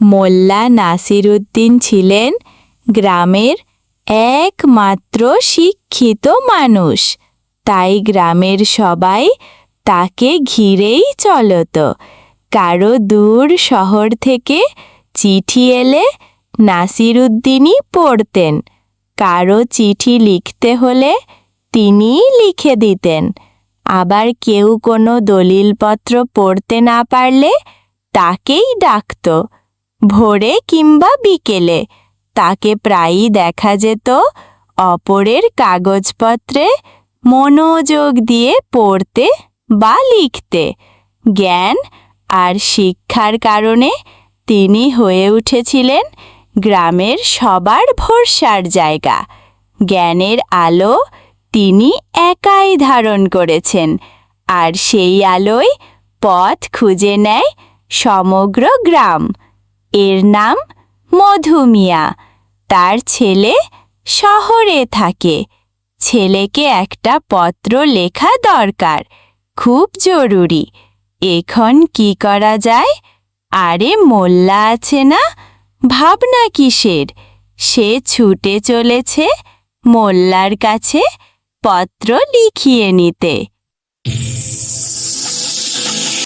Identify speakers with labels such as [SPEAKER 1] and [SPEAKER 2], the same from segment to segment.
[SPEAKER 1] মোল্লা নাসিরুদ্দিন ছিলেন গ্রামের একমাত্র শিক্ষিত মানুষ। তাই গ্রামের সবাই তাকে ঘিরেই চলত। কারও দূর শহর থেকে চিঠি এলে নাসিরুদ্দিনই পড়তেন। কারও চিঠি লিখতে হলে তিনি লিখে দিতেন। আবার কেউ কোনো দলিলপত্র পড়তে না পারলে তাকেই ডাকত। ভোরে কিংবা বিকেলে। তাকে প্রায়ই দেখা যেত অপরের কাগজপত্রে, মনোযোগ দিয়ে পড়তে বা লিখতে। জ্ঞান আর শিক্ষার কারণে তিনি হয়ে উঠেছিলেন গ্রামের সবার ভরসার জায়গা। জ্ঞানের আলো তিনি একাই ধারণ করেছেন আর সেই আলোয় পথ খুঁজে নেয় সমগ্র গ্রাম। এর নাম মধুমিয়া। তার ছেলে শহরে থাকে। ছেলেকে একটা পত্র লেখা দরকার। খুব জরুরি। এখন কি করা যায়? আরে মোল্লা আছে না? ভাবনা কিসের? সে ছুটে চলেছে মোল্লার কাছে পত্র লিখিয়ে নিতে।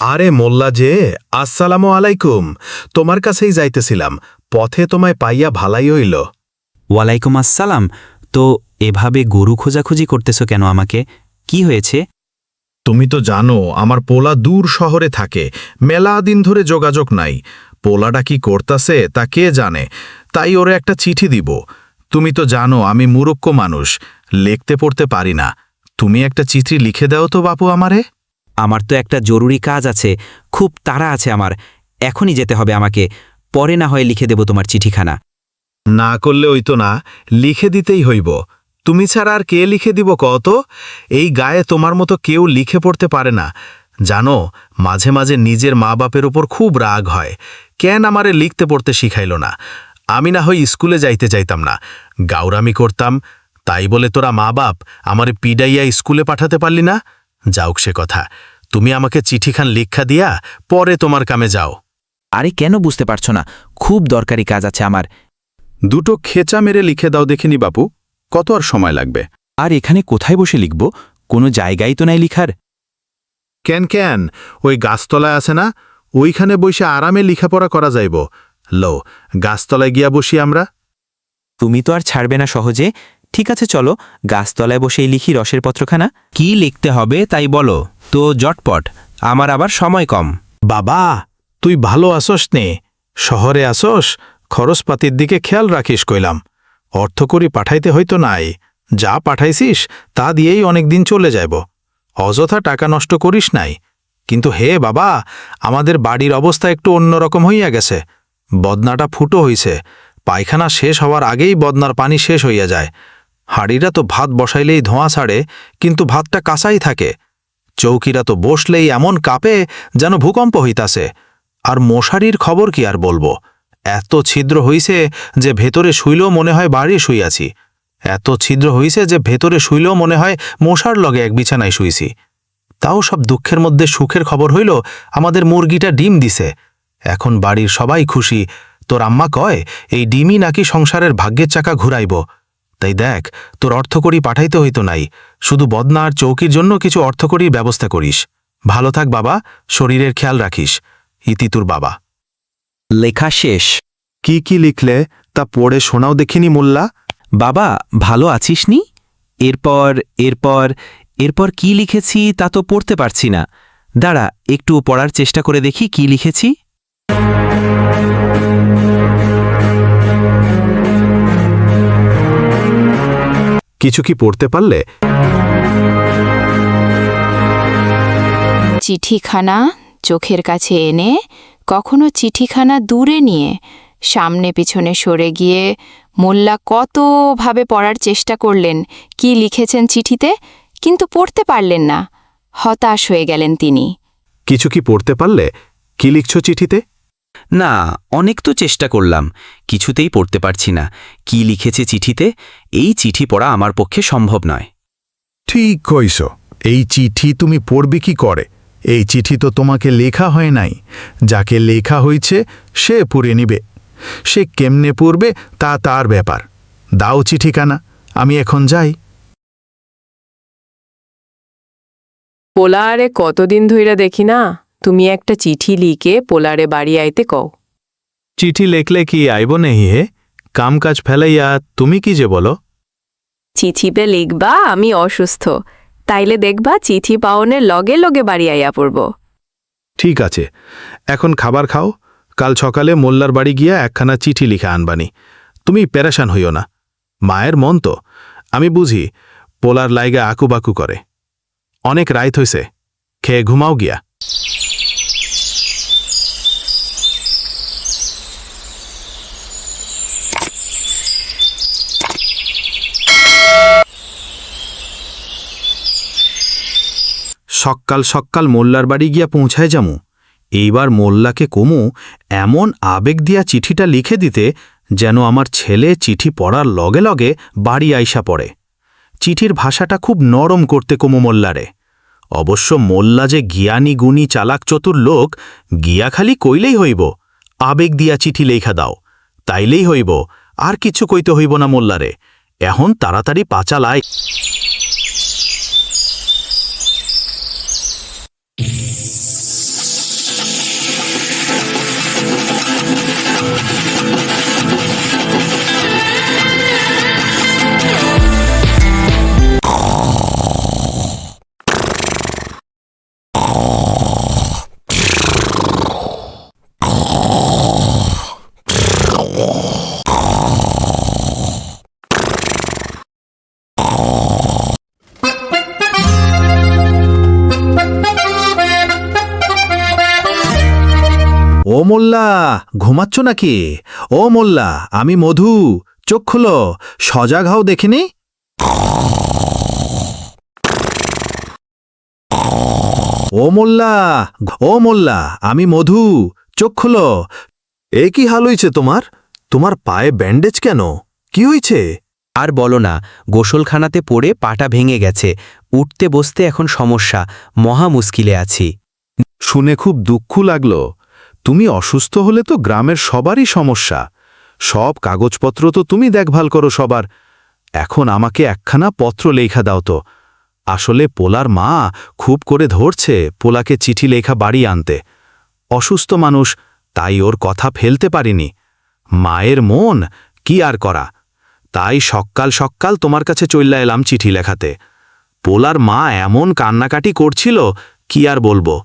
[SPEAKER 2] আরে মোল্লা যে আসসালামু আলাইকুম। তোমার কাছেই যাইতেছিলাম পথে তোমায় পাইয়া ভালাই হইল।
[SPEAKER 3] ওয়ালাইকুম আসসালাম। তো এভাবে গরু খোঁজাখুঁজি করতেছো কেন আমাকে? কি হয়েছে?
[SPEAKER 2] তুমি তো জানো আমার পোলা দূর শহরে থাকে মেলা দিন ধরে যোগাযোগ নাই। পোলাটা কি করতাছে তা কে জানে? তাই ওরে একটা চিঠি দিব। তুমি তো জানো আমি মুরক্ষ মানুষ লিখতে পড়তে পারি না। তুমি একটা চিঠি লিখে দাও তো বাপু আমারে।
[SPEAKER 3] আমার তো একটা জরুরি কাজ আছে, খুব তাড়া আছে আমার, এখনই যেতে হবে আমাকে, পরে না হয় লিখে দেব তোমার চিঠিখানা।
[SPEAKER 2] না করলে ওই তো না, লিখে দিতেই হইব। তুমি ছাড়া আর কে লিখে দিব কত এই গায়ে তোমার মতো কেউ লিখে পড়তে পারে না। জানো, মাঝে মাঝে নিজের মা বাপের ওপর খুব রাগ হয়। কেন আমারে লিখতে পড়তে শিখাইল না? আমি না হয় স্কুলে যাইতে যাইতাম না। গাউরামি করতাম, তাই বলে তোরা মা বাপ আমারে পিডাইয়া স্কুলে পাঠাতে পারলি না? যাওক সে কথা। তুমি আমাকে চিঠিখান লিখা দিয়া পরে তোমার কামে যাও।
[SPEAKER 3] আরে কেন বুঝতে পারছ না? খুব দরকারি কাজ আছে আমার।
[SPEAKER 2] দুটো খেচা মেরে লিখে দাও দেখিনি বাপু। কত আর সময় লাগবে?
[SPEAKER 3] আর এখানে কোথায় বসে লিখব? কোনো জায়গাই তো নাই লিখার।
[SPEAKER 2] কেন কেন? ওই গাছতলায় আছে না? ওইখানে বসে আরামে লেখাপড়া করা যাইব। লো গাছতলায় গিয়া বসি আমরা।
[SPEAKER 3] তুমি তো আর ছাড়বে না সহজে। ঠিক আছে, চলো। গাছতলায় বসেই লিখি রসের পত্রখানা। কি লিখতে হবে তাই বলো। তো জটপট। আমার আবার সময় কম।
[SPEAKER 2] বাবা, তুই ভালো আসস নে। শহরে আসস, খরচপাতির দিকে খেয়াল রাখিস কইলাম। অর্থকরি পাঠাইতে হয়তো নাই। যা পাঠাইছিস, তা দিয়েই অনেকদিন চলে যাইব। অযথা টাকা নষ্ট করিস নাই। কিন্তু হে বাবা, আমাদের বাড়ির অবস্থা একটু অন্যরকম হইয়া গেছে। বদনাটা ফুটো হইছে। পায়খানা শেষ হওয়ার আগেই বদনার পানি শেষ হইয়া যায়। হাড়িরা তো ভাত বসাইলেই ধোঁয়া ছাড়ে, কিন্তু ভাতটা কাঁচাই থাকে। চৌকিরা তো বসলেই এমন কাঁপে যেন ভূকম্প হইতাছে। আর মশারির খবর কি আর বলব? এত ছিদ্র হইছে যে ভেতরে শুইলেও মনে হয় বাড়ি শুইয়াছি। এত ছিদ্র হইছে যে ভেতরে শুইলেও মনে হয় মশার লগে এক বিছানায় শুইছি। তাও সব দুঃখের মধ্যে সুখের খবর হইল, আমাদের মুরগিটা ডিম দিছে। এখন বাড়ির সবাই খুশি। তোর আম্মা কয়, এই ডিমই নাকি সংসারের ভাগ্যের চাকা ঘুরাইব। তাই দেখ, তোর অর্থকড়ি পাঠাইতে হইতো নাই। শুধু বদনা আর চৌকির জন্য কিছু অর্থকড়ির ব্যবস্থা করিস। ভালো থাক বাবা, শরীরের খেয়াল রাখিস। ইতি তোর বাবা।
[SPEAKER 3] লেখা শেষ।
[SPEAKER 2] কি কি লিখলে তা পড়ে শোনাও দেখিনি মোল্লা।
[SPEAKER 3] বাবা, ভালো আছিস নি? এরপর এরপর এরপর কি লিখেছি তা তো পড়তে পারছি না। দাঁড়া, একটু পড়ার চেষ্টা করে দেখি কি লিখেছি।
[SPEAKER 2] কিছু কি পড়তে পারলে?
[SPEAKER 1] চিঠিখানা চোখের কাছে এনে কখনো চিঠিখানা দূরে নিয়ে সামনে পিছনে সরে গিয়ে মোল্লা কতভাবে পড়ার চেষ্টা করলেন কি লিখেছেন চিঠিতে কিন্তু পড়তে পারলেন না। হতাশ হয়ে গেলেন তিনি।
[SPEAKER 2] কিছু কি পড়তে পারলে? কি লিখছ চিঠিতে?
[SPEAKER 3] না অনেক তো চেষ্টা করলাম কিছুতেই পড়তে পারছি না। কি লিখেছে চিঠিতে? এই চিঠি পড়া আমার পক্ষে সম্ভব নয়।
[SPEAKER 2] ঠিক কইস এই চিঠি তুমি পড়বে কি করে? এই চিঠি তো তোমাকে লেখা হয় নাই। যাকে লেখা হয়েছে সে পুড়ে নিবে। সে কেমনে পড়বে তা তার ব্যাপার। দাও চিঠিখানা আমি এখন যাই।
[SPEAKER 4] পোলা আরে কতদিন ধইরা দেখি না? তুমি একটা চিঠি লিখে পোলারে বাড়ি আইতে কও।
[SPEAKER 2] চিঠি লেখলে কি আইব নেহি হে? কাম কাজ ফেলাইয়া তুমি কি যে বলো?
[SPEAKER 4] চিঠিতে লিখবা আমি অসুস্থ। তাইলে দেখবা চিঠি পাওনের লগে লগে বাড়ি আইয়া পড়ব।
[SPEAKER 2] ঠিক আছে। এখন খাবার খাও। কাল সকালে মোল্লার বাড়ি গিয়া একখানা চিঠি লিখে আনবানি। তুমি প্যারাশান হইও না। মায়ের মন তো। আমি বুঝি পোলার লাইগা আকুবাকু করে। অনেক রাইত হইছে। খেয়ে ঘুমাও গিয়া। সক্কাল সক্কাল মোল্লার বাড়ি গিয়া পৌঁছায় যামু। এইবার মোল্লাকে কমু এমন আবেগ দিয়া চিঠিটা লিখে দিতে যেন আমার ছেলে চিঠি পড়ার লগে লগে বাড়ি আইসা পড়ে। চিঠির ভাষাটা খুব নরম করতে কমু মোল্লারে। অবশ্য মোল্লা যে গিয়ানি গুণী চালাক চতুর লোক, গিয়া খালি কইলেই হইব, আবেগ দিয়া চিঠি লেখা দাও, তাইলেই হইব, আর কিছু কইতে হইব না মোল্লারে, এখন তাড়াতাড়ি পাচালায় মোল্লা ঘুমাচ্ছ নাকি? ও মোল্লা আমি মধু। চোখ খুলো সজাগ হও দেখিনি ও মোল্লা ও মোল্লা আমি মধু। চোখ খুলো। এ কি হাল হইছে তোমার? তোমার পায়ে ব্যান্ডেজ কেন? কি হইছে?
[SPEAKER 3] আর বলো না গোসলখানাতে পড়ে পাটা ভেঙে গেছে। উঠতে বসতে এখন সমস্যা মহা মুশকিলে আছি।
[SPEAKER 2] শুনে খুব দুঃখ লাগল। তুমি অসুস্থ হলে তো গ্রামের সবারই সমস্যা। সব কাগজপত্র তো তুমি দেখভাল করো সবার। এখন আমাকে একখানা পত্র লেখা দাও তো। আসলে পোলার মা খুব করে ধরছে পোলাকে চিঠি লেখা বাড়ি আনতে। অসুস্থ মানুষ, তাই ওর কথা ফেলতে পারিনি। মায়ের মন কি আর করা? তাই সক্কাল সক্কাল তোমার কাছে চইল্লা এলাম চিঠি লেখাতে। পোলার মা এমন কান্নাকাটি করছিল, কি আর বলব?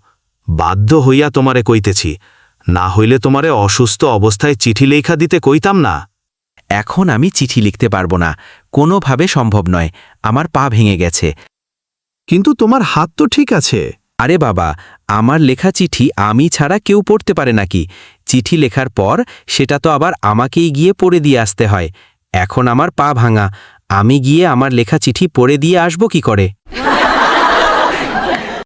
[SPEAKER 2] বাধ্য হইয়া তোমারে কইতেছি। না হইলে তোমারে অসুস্থ অবস্থায় চিঠি লেখা দিতে কইতাম না।
[SPEAKER 3] এখন আমি চিঠি লিখতে পারব না। কোনোভাবে সম্ভব নয়। আমার পা ভেঙে গেছে।
[SPEAKER 2] কিন্তু তোমার হাত তো ঠিক আছে।
[SPEAKER 3] আরে বাবা আমার লেখা চিঠি আমি ছাড়া কেউ পড়তে পারে নাকি? চিঠি লেখার পর সেটা তো আবার আমাকেই গিয়ে পড়ে দিয়ে আসতে হয়। এখন আমার পা ভাঙা। আমি গিয়ে আমার লেখা চিঠি পড়ে দিয়ে আসব কি করে?